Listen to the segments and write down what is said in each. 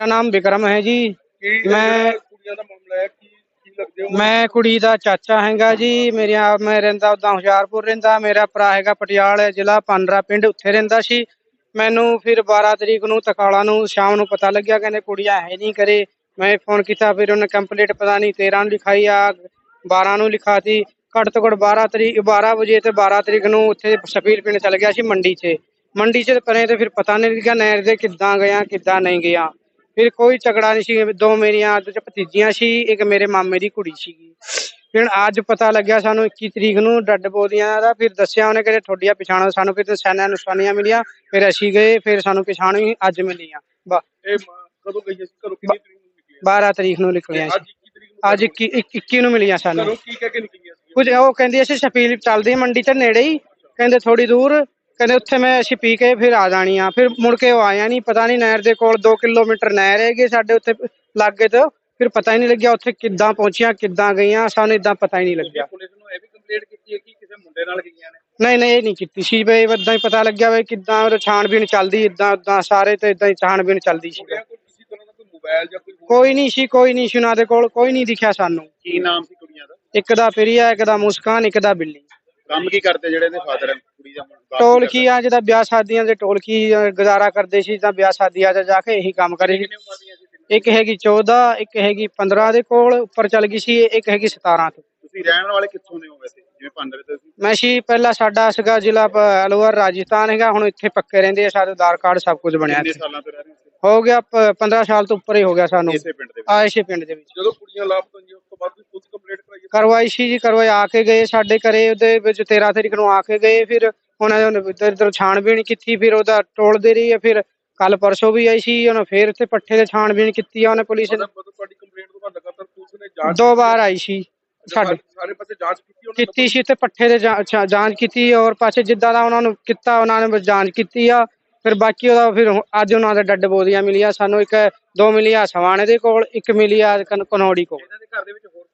ਮੇਰਾ ਨਾਮ ਵਿਕਰਮ ਹੈ ਜੀ। ਮੈਂ- ਕੁੜੀਆਂ ਦਾ ਮਾਮਲਾ ਹੈ? ਕੀ ਕੀ ਲੱਗਦੇ ਹੋ ਮੈਂ ਕੁੜੀ ਦਾ ਚਾਚਾ ਹੈਗਾ ਜੀ। ਮੇਰੀਆਂ ਮੈਂ ਰਹਿੰਦਾ ਉਦਾਂ ਹੁਸ਼ਿਆਰਪੁਰ ਰਹਿੰਦਾ। ਮੇਰਾ ਭਰਾ ਹੈਗਾ ਪਟਿਆਲੇ ਜ਼ਿਲ੍ਹਾ ਪਾਂਡਰਾ ਪਿੰਡ ਉੱਥੇ ਰਹਿੰਦਾ ਸੀ। ਮੈਨੂੰ ਫਿਰ 12 ਤਰੀਕ ਨੂੰ ਤਕਾਲਾ ਨੂੰ ਸ਼ਾਮ ਨੂੰ ਪਤਾ ਲੱਗਿਆ ਕਹਿੰਦੇ ਕੁੜੀਆਂ ਹੈ ਨਹੀਂ ਕਰੇ। ਮੈਂ ਫੋਨ ਕੀਤਾ ਫਿਰ ਉਹਨੇ ਕੰਪਲੀਟ ਪਤਾ ਨਹੀਂ 13 ਨੂੰ ਲਿਖਾਈ ਆ 12 ਨੂੰ ਲਿਖਾਤੀ। ਘੱਟ ਤੋਂ ਘੱਟ 12 ਤਰੀਕ 12 ਵਜੇ ਤੇ 12 ਤਰੀਕ ਨੂੰ ਉੱਥੇ ਸਪੀਲ ਪਿੰਡ ਚਲ ਗਿਆ ਸੀ ਮੰਡੀ 'ਚ। ਮੰਡੀ 'ਚ ਪਰੇ ਤੇ ਫਿਰ ਪਤਾ ਨਹੀਂ ਲੱਗਿਆ ਨਹਿਰ ਦੇ ਕਿੱਦਾਂ ਗਿਆ ਕਿੱਦਾਂ ਨਹੀਂ ਗਿਆ ਫਿਰ ਕੋਈ ਝਗੜਾ ਨਹੀਂ ਸੀ ਦੋ ਮੇਰੀਆਂ ਉਹਦੇ 'ਚ ਭਤੀਜੀਆਂ ਸੀ ਇੱਕ ਮੇਰੇ ਮਾਮੇ ਦੀ ਕੁੜੀ ਸੀਗੀ। ਫਿਰ ਅੱਜ ਪਤਾ ਲੱਗਿਆ ਸਾਨੂੰ 21 ਤਰੀਕ ਨੂੰ ਡੱਡ ਬੋਦੀਆਂ ਦਾ ਫਿਰ ਦੱਸਿਆ ਉਹਨੇ ਕਿ ਤੁਹਾਡੀਆਂ ਪਛਾਣੋ ਸਾਨੂੰ ਫਿਰ ਨਿਸ਼ਾਨਾਂ ਨਿਸ਼ਾਨੀਆਂ ਮਿਲੀਆਂ ਫਿਰ ਅਸੀਂ ਗਏ ਫਿਰ ਸਾਨੂੰ ਪਛਾਣੀ ਅੱਜ ਮਿਲੀਆਂ। ਬ- ਇਹ ਮਾਂ ਕਦੋਂ ਗਈ ਸੀ? ਘਰੋਂ ਕਿੰਨੀ ਤਰੀਕ ਨੂੰ ਨਿਕਲੀ 12 ਤਰੀਕ ਨੂੰ ਨਿਕਲੀਆਂ ਅੱਜ ਸੀ। 21 ਤਰੀਕ ਨੂੰ ਅੱਜ 21 21 ਨੂੰ ਮਿਲੀਆਂ ਸਾਨੂੰ। ਘਰੋਂ ਕੀ ਕਹਿ ਕੇ ਨਿਕਲੀਆਂ ਸੀ? ਕੁਝ ਉਹ ਕਹਿੰਦੀ ਅਸੀਂ ਸ਼ਪੀਲ ਚੱਲਦੀ ਮੰਡੀ ਤੇ ਨੇੜੇ ਹੀ ਕਹਿੰਦੇ ਥੋੜੀ ਦੂਰ ਕਹਿੰਦੇ ਉੱਥੇ ਮੈਂ ਅਸੀਂ ਪੀ ਕੇ ਫਿਰ ਆ ਜਾਣੀ ਆ। ਫਿਰ ਮੁੜ ਕੇ ਉਹ ਆਇਆ ਨਹੀਂ ਪਤਾ ਨਹੀਂ ਨਹਿਰ ਦੇ ਕੋਲ 2 ਕਿਲੋਮੀਟਰ ਨਹਿਰ ਹੈਗੀ ਸਾਡੇ ਉੱਥੇ ਲਾਗੇ ਤੋਂ। ਫਿਰ ਪਤਾ ਹੀ ਨਹੀਂ ਲੱਗਿਆ ਉੱਥੇ ਕਿੱਦਾਂ ਪਹੁੰਚੀਆਂ ਕਿੱਦਾਂ ਗਈਆਂ ਸਾਨੂੰ ਇਦਾਂ ਪਤਾ ਹੀ ਨਹੀਂ ਲੱਗਿਆ। ਪੁਲਿਸ ਨੂੰ ਇਹ ਵੀ ਕੰਪਲੇਂਟ ਕੀਤੀ ਹੈ ਕਿ ਕਿਸੇ ਮੁੰਡੇ ਨਾਲ ਗਈਆਂ ਨੇ? ਨਹੀਂ ਨਹੀਂ ਇਹ ਨਹੀਂ ਕੀਤੀ ਸੀ ਬਈ ਇਦਾਂ ਹੀ ਪਤਾ ਲੱਗਿਆ ਬਈ ਕਿੱਦਾਂ ਉਹ ਛਾਣਬੀਣ ਚੱਲਦੀ ਇਦਾਂ ਉਦਾਂ ਸਾਰੇ ਤੇ ਇਦਾਂ ਹੀ ਛਾਣਬੀਣ ਚੱਲਦੀ ਸੀ। ਮੁੰਡਿਆਂ ਕੋਲ ਕਿਸੇ ਤਰ੍ਹਾਂ ਦਾ ਕੋਈ ਮੋਬਾਈਲ ਜਾਂ ਕੋਈ ਕੋਈ ਨਹੀਂ ਸੀ ਕੋਈ ਨਹੀਂ ਸੀ ਉਹਨਾਂ ਦੇ ਕੋਲ ਕੋਈ ਨਹੀਂ ਦਿਖਿਆ ਸਾਨੂੰ। ਕੀ ਨਾਮ ਸੀ ਕੁੜੀਆਂ ਦਾ? ਇੱਕ ਦਾ ਪ੍ਰਿਆ ਇੱਕ ਦਾ ਮੁਸਕਾਨ ਇੱਕ ਦਾ ਬਿੱਲੀ। ਕੰਮ ਕੀ ਕਰਦੇ ਜਿਹੜੇ ਦੇ ਫਾਦਰ ਕੁੜੀ ਦਾ ਬਾਪ ਟੋਲ ਕੀ ਕੀ ਆ ਜਿਹਦਾ ਵਿਆਹ ਸ਼ਾਦੀਆਂ ਦੇ ਟੋਲ ਕੀ ਅ, ਗੁਜ਼ਾਰਾ ਕਰਦੇ ਸੀ ਤਾਂ ਵਿਆਹ ਸ਼ਾਦੀਆਂ 'ਚ ਜਾ ਕੇ ਇਹੀ ਕੰਮ ਕਰੇ ਸੀ? ਇੱਕ ਹੈਗੀ 14 ਇੱਕ ਹੈਗੀ 15 ਦੇ ਕੋਲ ਉੱਪਰ ਚੱਲ ਗਈ ਸੀ ਇੱਕ ਹੈਗੀ 17 ਤੋਂ। ਤੁਸੀਂ ਰਹਿਣ ਵਾਲੇ ਕਿੱਥੋਂ ਦੇ ਹੋ ਵੈਸੇ? ਜਿਵੇਂ ਪੰਦਰੇ ਤੇ ਸੀ? ਮੈਂ ਸੀ ਪਹਿਲਾਂ ਸਾਡਾ ਸੀਗਾ ਜ਼ਿਲ੍ਹਾ ਅਲਵਰ ਰਾਜਸਥਾਨ ਹੈਗਾ ਹੁਣ ਇੱਥੇ ਪੱਕੇ ਰਹਿੰਦੇ ਆ ਸਾਡੇ ਆਧਾਰ ਕਾਰਡ ਸਭ ਕੁਝ ਬਣਿਆ ਕਿੰਨੇ ਇੱਥੇ। ਸਾਲਾਂ ਤੋਂ ਰਹਿ ਰਹੇ ਹੋ ਹੋ ਗਿਆ ਪ- 15 ਸਾਲ ਤੋਂ ਉੱਪਰ ਹੀ ਹੋ ਗਿਆ ਸਾਨੂੰ। ਇਸੇ ਪਿੰਡ ਦੇ ਵਿੱਚ। ਆ ਇਸੇ ਪਿੰਡ ਦੇ ਵਿੱਚ। ਜਦੋਂ ਕੁੜੀਆਂ ਲਾਪਤਾ ਹੋਈਆਂ ਉਸ ਤੋਂ ਬਾਅਦ ਵੀ ਪੁਲਿਸ ਕੰਪਲੇਂਟ? ਕਰਵਾਈ ਸੀ ਜੀ ਕਰਵਾਈ ਆ ਕੇ ਗਏ ਸਾਡੇ ਘਰੇ ਉਹਦੇ ਵਿੱਚ 13 ਤਰੀਕ ਨੂੰ ਆ ਕੇ ਗਏ ਫਿਰ ਉਹਨਾਂ ਨੇ ਇੱਧਰ ਇੱਧਰ ਛਾਣਬੀਣ ਕੀਤੀ ਫਿਰ ਉਹਦਾ ਟੋਲਦੇ ਰਹੀ ਹੈ ਫਿਰ ਕੱਲ ਪਰਸੋਂ ਵੀ ਆਈ ਸੀ ਉਹਨੇ ਫਿਰ ਇੱਥੇ ਪੱਠੇ ਦੇ ਛਾਣਬੀਣ ਕੀਤੀ ਆ ਉਹਨੇ ਪੁਲਿਸ ਨੇ। ਮਤਲਬ ਮਤਲਬ ਤੁਹਾਡੀ ਕੰਪਲੇਂਟ ਤੋਂ ਬਾਅਦ ਲਗਾਤਾਰ ਪੁਲਿਸ ਨੇ ਜਾਂਚ ਦੋ ਵਾਰ ਆਈ ਸੀ ਸਾਡੇ ਸਾਰੇ ਪਾਸੇ ਜਾਂਚ ਕੀਤੀ ਉਹਨੇ ਕੀਤੀ ਸੀ ਤੇ ਪੱਠੇ ਦੇ ਜਾਂਚ ਕੀਤੀ ਔਰ ਪਾਸੇ ਜਿੱਦਾਂ ਦਾ ਉਹਨਾਂ ਨੂੰ ਕੀਤਾ ਉਹਨਾਂ ਨੇ ਜਾਂਚ ਕੀਤੀ ਆ ਫਿਰ ਬਾਕੀ ਉਹਦਾ ਫਿਰ ਅੱਜ ਉਹਨਾਂ ਦੇ ਡੱਡ ਬੋਦੀਆਂ ਮਿਲੀਆਂ ਸਾਨੂੰ ਇੱਕ ਦੋ ਮਿਲੀਆਂ ਸਵਾਣੇ ਦੇ ਕੋਲ ਇੱਕ ਮਿਲੀ ਆ ਕਨ- ਕਨੌੜੀ ਕੋਲ। ਇਹਨਾਂ ਦੇ ਘਰ ਦੇ ਵਿੱਚ ਹੋਰ ਕੌਣ ਕੌਣ ਆਏ ਜੀ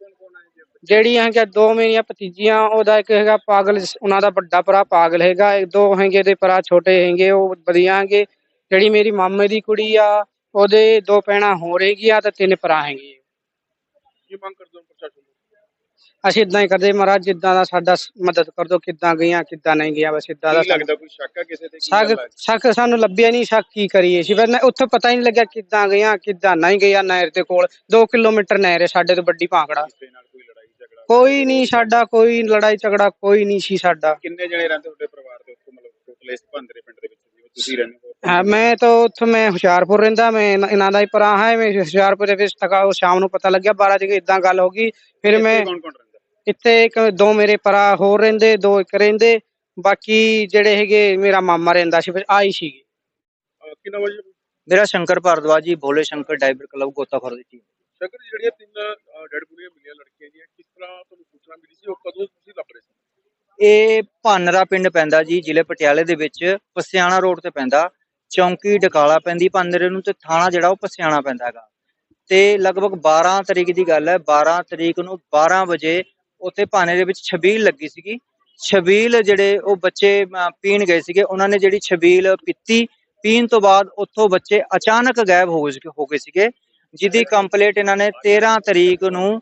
ਜਿਹੜੀ ਹੈਗਾ ਦੋ ਮੇਰੀਆਂ ਭਤੀਜੀਆਂ ਉਹਦਾ ਇੱਕ ਹੈਗਾ ਪਾਗਲ ਉਹਨਾਂ ਦਾ ਵੱਡਾ ਭਰਾ ਪਾਗਲ ਹੈਗਾ। ਇੱਕ ਦੋ ਹੈਗੇ ਦੇ ਭਰਾ ਛੋਟੇ ਹੈਗੇ ਉਹ ਵਧੀਆ ਹੈਗੇ। ਜਿਹੜੀ ਮੇਰੀ ਮਾਮੇ ਦੀ ਕੁੜੀ ਆ ਉਹਦੇ ਦੋ ਭੈਣਾਂ ਹੋ ਰਹੇਗੀਆਂ ਤੇ ਤਿੰਨ ਭਰਾ ਹੈਗੇ। ਕੀ ਮੰਗ ਕਰਦੇ ਹੋ ਪ੍ਰਸ਼ਾਸਨ ਤੋਂ? ਅਸੀਂ ਇਦਾਂ ਹੀ ਕਰਦੇ ਮਹਾਰਾਜ ਜਿੱਦਾਂ ਦਾ ਸਾਡਾ ਮਦਦ ਕਰ ਦੋ ਕਿੱਦਾਂ ਗਈਆਂ ਕਿੱਦਾਂ ਨਹੀਂ ਗਿਆ ਬਸ ਇਦਾਂ ਦਾ ਲੱਗਦਾ ਕੋਈ ਸ਼ੱਕ ਹੈ ਕਿਸੇ ਤੇ? ਕੀ ਸ਼ੱਕ ਗੱਲ ਹੈ? ਸ਼ੱਕ ਸਾਨੂੰ ਲੱਭਿਆ ਨਹੀਂ ਸ਼ੱਕ ਕੀ ਕਰੀਏ ਸੀ ਪਰ ਉੱਥੇ ਪਤਾ ਹੀ ਨਹੀਂ ਲੱਗਿਆ ਕਿੱਦਾਂ ਗਈਆਂ ਕਿੱਦਾਂ ਨਹੀਂ ਗਈਆਂ ਨਹਿਰ ਦੇ ਕੋਲ। 2 ਕਿਲੋਮੀਟਰ ਨਹਿਰ ਹੈ ਸਾਡੇ ਤੋਂ ਵੱਡੀ ਭਾਂਕੜਾ ਕੋਈ ਨਹੀਂ ਸਾਡਾ ਕੋਈ ਲੜਾਈ ਝਗੜਾ ਕੋਈ ਨਹੀਂ ਸੀ ਸਾਡਾ। ਕਿੰਨੇ ਜਣੇ ਰਹਿੰਦੇ ਤੁਹਾਡੇ ਪਰਿਵਾਰ ਦੇ ਉੱਥੇ ਮਤਲਬ ਟੋਟਲ ਇਸ ਪੰਦਰੇ ਪਿੰਡ ਦੇ ਵਿੱਚ ਜਿਵੇਂ ਤੁਸੀਂ ਰਹਿੰਦੇ ਹੋ? ਹਾਂ ਮੈਂ ਤਾਂ ਉੱਥੇ ਮੈਂ ਹੁਸ਼ਿਆਰਪੁਰ ਰਹਿੰਦਾ ਮੈਂ ਇਹਨਾਂ- ਇਹਨਾਂ ਦਾ ਹੀ ਭਰਾ ਹੈ ਮੈਂ ਹੁਸ਼ਿਆਰਪੁਰ ਦੇ ਵਿੱਚ ਤੱਕ ਉਹ ਸ਼ਾਮ ਨੂੰ ਪਤਾ ਲੱਗਿਆ 12 ਤਰੀਕ ਇਦਾਂ ਗੱਲ ਹੋ ਗਈ। ਫਿਰ ਮੈਂ ਕੌਣ ਕੌਣ ਰਹਿੰਦਾ? ਇੱਥੇ ਇੱਕ ਦੋ ਮੇਰੇ ਭਰਾ ਹੋਰ ਰਹਿੰਦੇ ਦੋ ਇੱਕ ਰਹਿੰਦੇ ਬਾਕੀ ਜਿਹੜੇ ਹੈਗੇ ਮੇਰਾ ਮਾਮਾ ਰਹਿੰਦਾ ਸੀ ਫਿਰ ਆਈ ਸੀਗੀ। ਅਹ ਕਿੰਨਾ ਵਜੇ? ਮੇਰਾ ਸ਼ੰਕਰ ਭਾਰਦਵਾਜ ਜੀ ਭੋਲੇ ਸ਼ੰਕਰ ਡਾਈਵਰ ਕਲੱਬ ਗੋਤਾਖੋਰ ਦੀ ਟੀਮ ਸ਼ੰਕਰ ਜੀ, ਜਿਹੜੀਆਂ ਤਿੰਨ ਡੈਡ ਬੁੜੀਆਂ ਮਿਲੀਆਂ ਲੜਕੀਆਂ ਦੀਆਂ, ਕਿਸ ਤਰ੍ਹਾਂ ਤੁਹਾਨੂੰ ਸੂਚਨਾ ਮਿਲੀ ਸੀ ਉਹ ਕਦੋਂ ਤੁਸੀਂ ਲੱਭ ਰਹੇ ਸੀ? ਇਹ ਭਾਨਰਾ ਪਿੰਡ ਪੈਂਦਾ ਜੀ, ਜ਼ਿਲ੍ਹੇ ਪਟਿਆਲੇ ਦੇ ਵਿੱਚ, ਪਸਿਆਣਾ ਰੋਡ ਤੇ ਪੈਂਦਾ। ਚੌਂਕੀ ਡਕਾਲਾ ਪੈਂਦੀ, ਭਾਨਰੇ ਨੂੰ ਤੇ ਥਾਣਾ ਜਿਹੜਾ ਉਹ ਪਸਿਆਣਾ ਪੈਂਦਾ ਹੈਗਾ। ਤੇ ਲਗਭਗ 12 ਤਰੀਕ ਦੀ ਗੱਲ ਹੈ 12 ਤਰੀਕ ਨੂੰ 12 ਵਜੇ ਉੱਥੇ ਭਾਨੇ ਦੇ ਵਿੱਚ ਛਬੀਲ ਲੱਗੀ ਸੀਗੀ। ਛਬੀਲ ਜਿਹੜੇ ਉਹ ਬੱਚੇ ਪੀਣ ਗਏ ਸੀਗੇ, ਉਹਨਾਂ ਨੇ ਜਿਹੜੀ ਛਬੀਲ ਪੀਤੀ, ਪੀਣ ਤੋਂ ਬਾਅਦ ਉੱਥੋਂ ਬੱਚੇ ਅਚਾਨਕ ਗਾਇਬ ਹੋ ਗਏ ਸੀਗੇ। ਜਿਹਦੀ ਕੰਪਲੀਟ ਇਹਨਾਂ ਨੇ 13 ਤਰੀਕ ਨੂੰ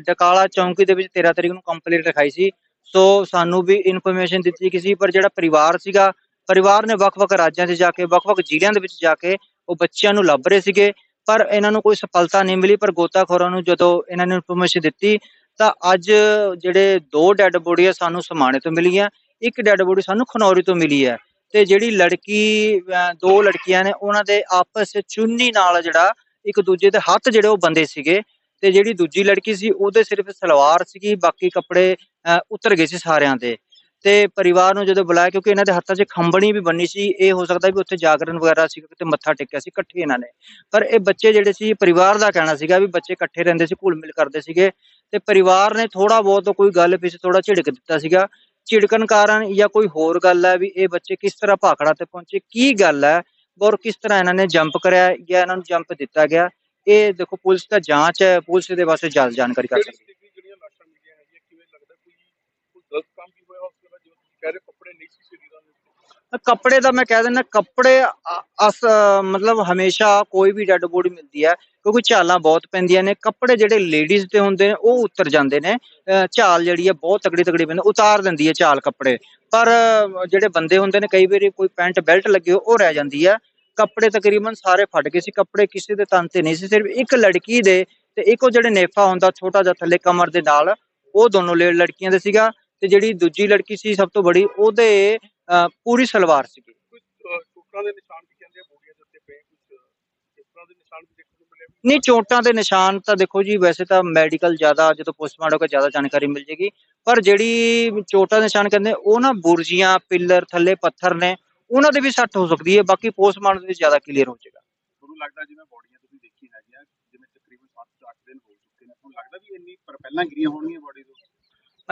ਡਕਾਲਾ ਚੌਂਕੀ ਦੇ ਵਿੱਚ 13 ਤਰੀਕ ਨੂੰ ਕੰਪਲੀਟ ਲਿਖਾਈ ਸੀ। ਸੋ ਸਾਨੂੰ ਵੀ ਇਨਫੋਰਮੇਸ਼ਨ ਦਿੱਤੀ ਗਈ ਸੀ, ਪਰ ਜਿਹੜਾ ਪਰਿਵਾਰ ਸੀਗਾ, ਪਰਿਵਾਰ ਨੇ ਵੱਖ-ਵੱਖ ਰਾਜਾਂ 'ਚ ਜਾ ਕੇ, ਵੱਖ-ਵੱਖ ਜ਼ਿਲ੍ਹਿਆਂ ਦੇ ਵਿੱਚ ਜਾ ਕੇ ਉਹ ਬੱਚਿਆਂ ਨੂੰ ਲੱਭ ਰਹੇ ਸੀਗੇ। ਪਰ ਇਹਨਾਂ ਨੂੰ ਕੋਈ ਸਫਲਤਾ ਨਹੀਂ ਮਿਲੀ, ਪਰ ਗੋਤਾਖੋਰਾਂ ਨੂੰ ਜਦੋਂ ਇਹਨਾਂ ਨੇ ਇਨਫੋਰਮੇਸ਼ਨ ਦਿੱਤੀ, ਤਾਂ ਅੱਜ ਜਿਹੜੇ ਦੋ ਡੈੱਡ ਬੋਡੀਆਂ ਸਾਨੂੰ ਸਮਾਣੇ ਤੋਂ ਮਿਲੀਆਂ, ਇੱਕ ਡੈੱਡ ਬੋਡੀ ਸਾਨੂੰ ਖਨੌਰੀ ਤੋਂ ਮਿਲੀ ਹੈ। ਤੇ ਜਿਹੜੀ ਲੜਕੀ ਦੋ ਲੜਕੀਆਂ ਨੇ, ਉਹਨਾਂ ਦੇ ਆਪਸ ਵਿੱਚ ਚੁੰਨੀ ਨਾਲ ਜਿਹੜਾ ਇੱਕ ਦੂਜੇ ਦੇ ਹੱਥ ਜਿਹੜੇ ਉਹ ਬੰਦੇ ਸੀਗੇ ਤੇ ਜਿਹੜੀ ਦੂਜੀ ਲੜਕੀ ਸੀ ਉਹਦੇ ਸਿਰਫ ਸਲਵਾਰ ਸੀਗੀ, ਬਾਕੀ ਕੱਪੜੇ ਉਤਰ ਗਏ ਸੀ ਸਾਰਿਆਂ ਦੇ। ਤੇ ਪਰਿਵਾਰ ਨੂੰ ਜਦੋਂ ਬੁਲਾਇਆ, ਕਿਉਂਕਿ ਇਹਨਾਂ ਦੇ ਹੱਥਾਂ 'ਚ ਖੰਬਣੀ ਵੀ ਬੰਨੀ ਸੀ, ਇਹ ਹੋ ਸਕਦਾ ਵੀ ਉੱਥੇ ਜਾਗਰਣ ਵਗੈਰਾ ਸੀ ਕਿਤੇ ਮੱਥਾ ਟੇਕਿਆ ਸੀ ਇਕੱਠੇ ਇਹਨਾਂ ਨੇ। ਪਰ ਇਹ ਬੱਚੇ ਜਿਹੜੇ ਸੀ ਪਰਿਵਾਰ ਦਾ ਕਹਿਣਾ ਸੀਗਾ ਵੀ ਬੱਚੇ ਇਕੱਠੇ ਰਹਿੰਦੇ ਸੀ ਘੁਲ ਮਿਲ ਕਰਦੇ ਸੀਗੇ। ਤੇ ਪਰਿਵਾਰ ਨੇ ਥੋੜਾ ਬਹੁਤ ਕੋਈ ਗੱਲ ਪਿੱਛੇ ਥੋੜਾ ਝਿੜਕ ਦਿੱਤਾ ਸੀਗਾ। ਝਿੜਕਣ ਕਾਰਨ ਜਾਂ ਕੋਈ ਹੋਰ ਗੱਲ ਹੈ ਵੀ ਇਹ ਬੱਚੇ ਕਿਸ ਤਰ੍ਹਾਂ ਭਾਖੜਾ ਤੇ ਪਹੁੰਚੇ, ਕੀ ਗੱਲ ਹੈ? ਔਰ ਕਿਸ ਤਰ੍ਹਾਂ ਇਹਨਾਂ ਨੇ ਜੰਪ ਕਰਿਆ ਜਾਂ ਇਹਨਾਂ ਨੂੰ ਜੰਪ ਦਿੱਤਾ ਗਿਆ ਇਹ ਦੇਖੋ ਪੁਲਿਸ ਦਾ ਜਾਂਚ ਹੈ ਪੁਲਿਸ ਦੇ ਵਾਸਤੇ ਜਲਦ ਜਾਣਕਾਰੀ ਕਰ ਸਕਦੀ ਹੈ। ਸਥਿਤੀ ਜਿਹੜੀਆਂ ਲਾਸ਼ਾਂ ਮਿਲੀਆਂ ਹੈਗੀਆਂ ਕਿਵੇਂ ਲੱਗਦਾ ਕੋਈ ਕੋਈ ਗਲਤ ਕੰਮ ਵੀ ਹੋਇਆ ਉਸ ਦਾ ਜਿਵੇਂ ਤੁਸੀਂ ਕਹਿ ਰਹੇ ਹੋ ਕੱਪੜੇ ਦਾ ਮੈਂ ਕਹਿ ਦਿੰਦਾ, ਕੱਪੜੇ ਅਸ, ਮਤਲਬ ਹਮੇਸ਼ਾ ਕੋਈ ਵੀ ਡੈੱਡ ਬੋਡੀ ਮਿਲਦੀ ਹੈ, ਕਿਉਂਕਿ ਝਾਲਾਂ ਬਹੁਤ ਪੈਂਦੀਆਂ ਨੇ, ਕੱਪੜੇ ਜਿਹੜੇ ਲੇਡੀਜ਼ ਤੇ ਹੁੰਦੇ ਨੇ, ਉਹ ਉਤਰ ਜਾਂਦੇ ਨੇ ਝਾਲ ਜਿਹੜੀ ਹੈ ਬਹੁਤ ਤਗੜੀ ਤਗੜੀ ਪੈਂਦੀ, ਉਤਾਰ ਦਿੰਦੀ ਹੈ ਝਾਲ ਕੱਪੜੇ, ਪਰ ਜਿਹੜੇ ਬੰਦੇ ਹੁੰਦੇ ਨੇ, ਕਈ ਵਾਰੀ ਕੋਈ ਪੈਂਟ, ਬੈਲਟ ਲੱਗੀ ਹੋ ਉਹ ਰਹਿ ਜਾਂਦੀ ਹੈ, ਕੱਪੜੇ ਤਕਰੀਬਨ ਸਾਰੇ ਫਟ ਗਏ ਸੀ, ਕੱਪੜੇ ਕਿਸੇ ਦੇ ਤਨ ਤੇ ਨਹੀਂ ਸੀ, ਸਿਰਫ ਇੱਕ ਲੜਕੀ ਦੇ ਤੇ ਇੱਕ ਉਹ ਜਿਹੜੇ ਨੇਫਾ ਹੁੰਦਾ, ਛੋਟਾ ਜਿਹਾ ਥੱਲੇ ਕਮਰ ਦੇ ਨਾਲ, ਉਹ ਦੋਨੋਂ ਲੇ, ਲੜਕੀਆਂ ਦੇ ਸੀਗਾ, ਤੇ ਜਿਹੜੀ ਦੂਜੀ ਲੜਕੀ ਸੀ ਸਭ ਤੋਂ ਬੜੀ, ਉਹਦੇ ਪੂਰੀ ਸਲਵਾਰ ਸੀਗੀ। ਕੁਝ ਚੋਟਾਂ ਦੇ ਨਿਸ਼ਾਨ ਵੀ ਕਹਿੰਦੇ ਆ ਬੋਡੀਆਂ ਦੇ ਉੱਤੇ ਪਏ ਕੁਝ ਇਸ ਤਰ੍ਹਾਂ ਦੇ ਨਿਸ਼ਾਨ ਵੀ ਦੇਖਣ ਨੂੰ ਮਿਲੇ। ਨਹੀਂ ਚੋਟਾਂ ਦੇ ਨਿਸ਼ਾਨ ਤਾਂ ਦੇਖੋ ਜੀ ਵੈਸੇ ਤਾਂ ਮੈਡੀਕਲ ਜ਼ਿਆਦਾ ਜਦੋਂ ਪੋਸਟਮਾਰਟਮ ਹੋਗਾ ਜ਼ਿਆਦਾ ਜਾਣਕਾਰੀ ਮਿਲ ਜੇਗੀ। ਪਰ ਜਿਹੜੀ ਚੋਟਾਂ ਦੇ ਨਿਸ਼ਾਨ ਕਹਿੰਦੇ ਉਹ ਨਾ ਬੁਰਜੀਆਂ ਪਿੱਲਰ ਥੱਲੇ ਪੱਥਰ ਨੇ ਉਹਨਾਂ ਦੇ ਵੀ ਸੱਟ ਹੋ ਸਕਦੀ ਹੈ ਬਾਕੀ ਪੋਸਟਮਾਰਟਮ ਦੇ ਜ਼ਿਆਦਾ ਕਲੀਅਰ ਹੋ ਜਾਏਗਾ। ਤੁਹਾਨੂੰ ਲੱਗਦਾ ਜਿਵੇਂ ਬੋਡੀਆਂ ਤੁਸੀਂ ਦੇਖੀ ਹੈਗੀਆਂ ਜਿਵੇਂ ਤਕਰੀਬਨ 7-8 ਦਿਨ ਹੋ ਚੁੱਕੇ ਨੇ ਤੁਹਾਨੂੰ ਲੱਗਦਾ ਵੀ ਇੰਨੀ ਪਰ ਪਹਿਲਾਂ ਗਿਰੀਆਂ ਹੋਣਗੀਆਂ ਬੋਡੀ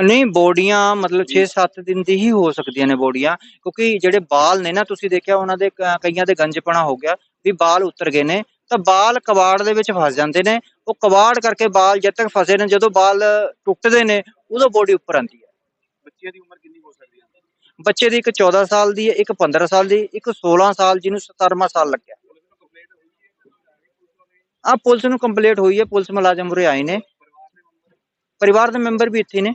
ਨਹੀਂ ਬੋਡੀਆਂ ਮਤਲਬ 6-7 ਦਿਨ ਦੀ ਹੀ ਹੋ ਸਕਦੀਆਂ ਨੇ ਬੋਡੀਆਂ ਕਿਉਂਕਿ ਜਿਹੜੇ ਬਾਲ ਨੇ ਨਾ ਤੁਸੀਂ ਦੇਖਿਆ ਉਹਨਾਂ ਦੇ ਕ- ਕਈਆਂ ਦੇ ਗੰਜਪਣਾ ਹੋ ਗਿਆ ਵੀ ਬਾਲ ਉਤਰ ਗਏ ਨੇ ਤਾਂ ਬਾਲ ਕਬਾੜ ਦੇ ਵਿੱਚ ਫਸ ਜਾਂਦੇ ਨੇ ਉਹ ਕਬਾੜ ਕਰਕੇ ਬਾਲ ਜਦ ਤੱਕ ਫਸੇ ਨੇ ਜਦੋਂ ਬਾਲ ਟੁੱਟਦੇ ਨੇ ਉਦੋਂ ਬੋਡੀ ਉੱਪਰ ਆਉਂਦੀ ਹੈ। ਬੱਚਿਆਂ ਦੀ ਉਮਰ ਕਿੰਨੀ ਹੋ ਸਕਦੀ ਹੈ? ਬੱਚੇ ਦੀ ਇੱਕ 14 ਸਾਲ ਦੀ ਹੈ ਇੱਕ 15 ਸਾਲ ਦੀ ਇੱਕ 16 ਸਾਲ ਜਿਹਨੂੰ 17ਵਾਂ ਸਾਲ ਲੱਗਿਆ। ਆ ਪੁਲਿਸ ਨੂੰ ਕੰਪਲੀਟ ਹੋਈ ਹੈ ਪੁਲਿਸ ਮੁਲਾਜ਼ਮ ਉਰੇ ਆਏ ਨੇ। ਪਰਿਵਾਰ ਦੇ ਮੈਂਬਰ ਵੀ ਇੱਥੇ ਨੇ।